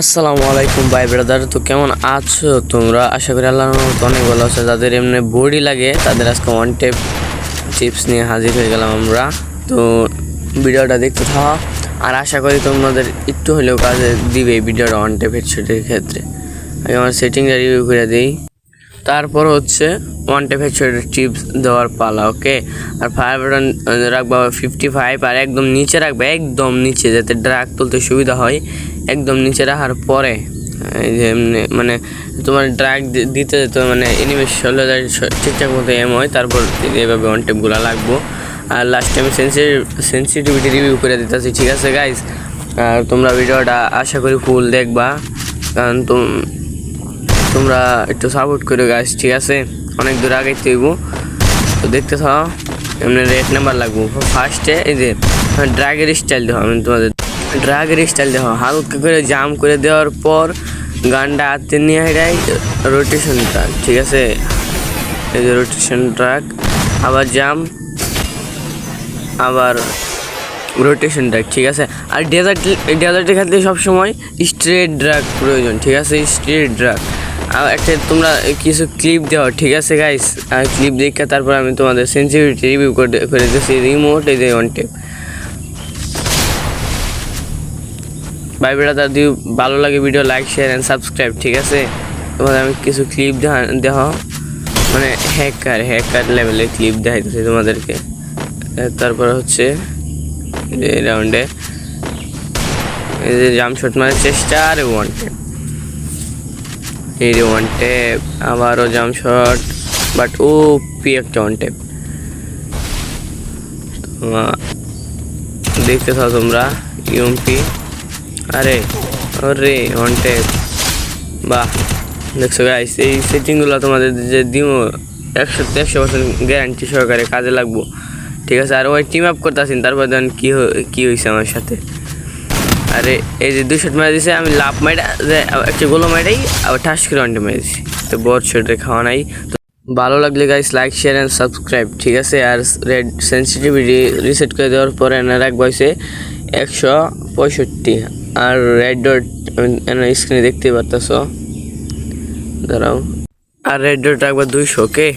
আসসালামু আলাইকুম, ভাই ব্রাদার। তো কেমন আছো তোমরা? আশা করি রহমতে অনেক ভালো আছো। যাদের এমনি বডি লাগে, তাদের আজকে ওয়ান টেপ চিপস নিয়ে হাজির হয়ে গেলাম আমরা। তো ভিডিওটা দেখতে থাকো। আর আশা করি তোমাদের একটু হলেও কাজে দিবে এই ভিডিওটা ওয়ান টেপ হেডশটের ক্ষেত্রে। আগে আমার সেটিংটা রিভিউ করে দিই। তারপর হচ্ছে ওয়ান টেপ হেডশটের চিপস দেওয়ার পালা ওকে আর ফায়ার বাটন রাখবা ফিফটি ফাইভ আর একদম নিচে রাখবে, একদম নিচে, যাতে ড্রাগ তুলতে সুবিধা হয়। একদম নিচে রাখার পরে, এই যে মানে তোমার ড্রাগ দিতে যেতে মানে এনিমেশ ষোলো হাজার ঠিকঠাক মতো এম হয়, তারপর এভাবে ওয়ান টেপগুলো লাগবো। আর লাস্ট টাইম সেন্সিটিভিটি রিভিউ করে দিতেছি, ঠিক আছে গাইস আর তোমরা ভিডিওটা আশা করি ফুল দেখবা, কারণ তোম, তোমরা একটু সাপোর্ট করো গাছ ঠিক আছে? অনেক দূর আগে তৈব তো দেখতে থাও এমনি রেট নাম্বার লাগবো। ফার্স্টে এই যে ড্রাগের স্টাইল দেখো আমি তোমাদের ড্রাগের স্টাইল দেখো হালকা করে জাম করে দেওয়ার পর গানটা হাতে নিয়ে হেরাই রোটেশনটা ঠিক আছে? এই যে রোটেশন ট্রাক আবার জাম আবার রোটেশন ড্রাগ ঠিক আছে? আর ডেজার্ট ডেজার্টের ক্ষেত্রে সবসময় স্ট্রেট ড্রাগ প্রয়োজন, ঠিক আছে? স্ট্রেট ড্রাগ আর একটা তোমরা কিছু ক্লিপ দেওয়া, ঠিক আছে গাইস আর ক্লিপ দেখে তারপর আমি তোমাদের সেন্সিটিভিটি রিভিউ করে করে দিচ্ছি রিমোট এই যে ওয়ান টেপ ভাই বেড়া তার যদি ভালো লাগে video like share and subscribe ঠিক আছে? তোমাদের আমি কিছু ক্লিপ দেওয়া মানে হ্যাকার হ্যাকার লেভেলের ক্লিপ দেখাইতেছি তোমাদেরকে। তারপর হচ্ছে এই রাউন্ডে এই যে জাম শট চেষ্টা আর ওয়ান টেপ এই রে ওয়ান টেপ আবারও jump shot but O P একটা ওয়ান টেপ দেখতে থাও তোমরা ইউএমপি আরে, ওরে ওয়ান বাহ, দেখছ গাইস এই সেটিংগুলো তোমাদের যে দিও একশো একশো পার্সেন্ট গ্যারান্টি সহকারে কাজে লাগবো। ঠিক আছে, আর ওই টিম আপ করতেছেন, তারপর দেন কী কী হয়েছে আমার সাথে। আরে, এই যে দুই শট মেরে দিছে, আমি লাভ মাইরা, যে, একটা গোলো মাইরাই, আবার ঠাস করে অন্টে মেরে দিছি। তো বড় শটে খাওয়া নাই। তো ভালো লাগলে guys like share and subscribe ঠিক আছে? আর রেড সেন্সিটিভিটি রিসেট করে দেওয়ার পরে এনে রাখব একশো পঁয়ষট্টি। আর রেড ডট স্ক্রিনে দেখতে পারতেছ। দাঁড়াও। আর রেড ডট রাখব দুইশো ওকে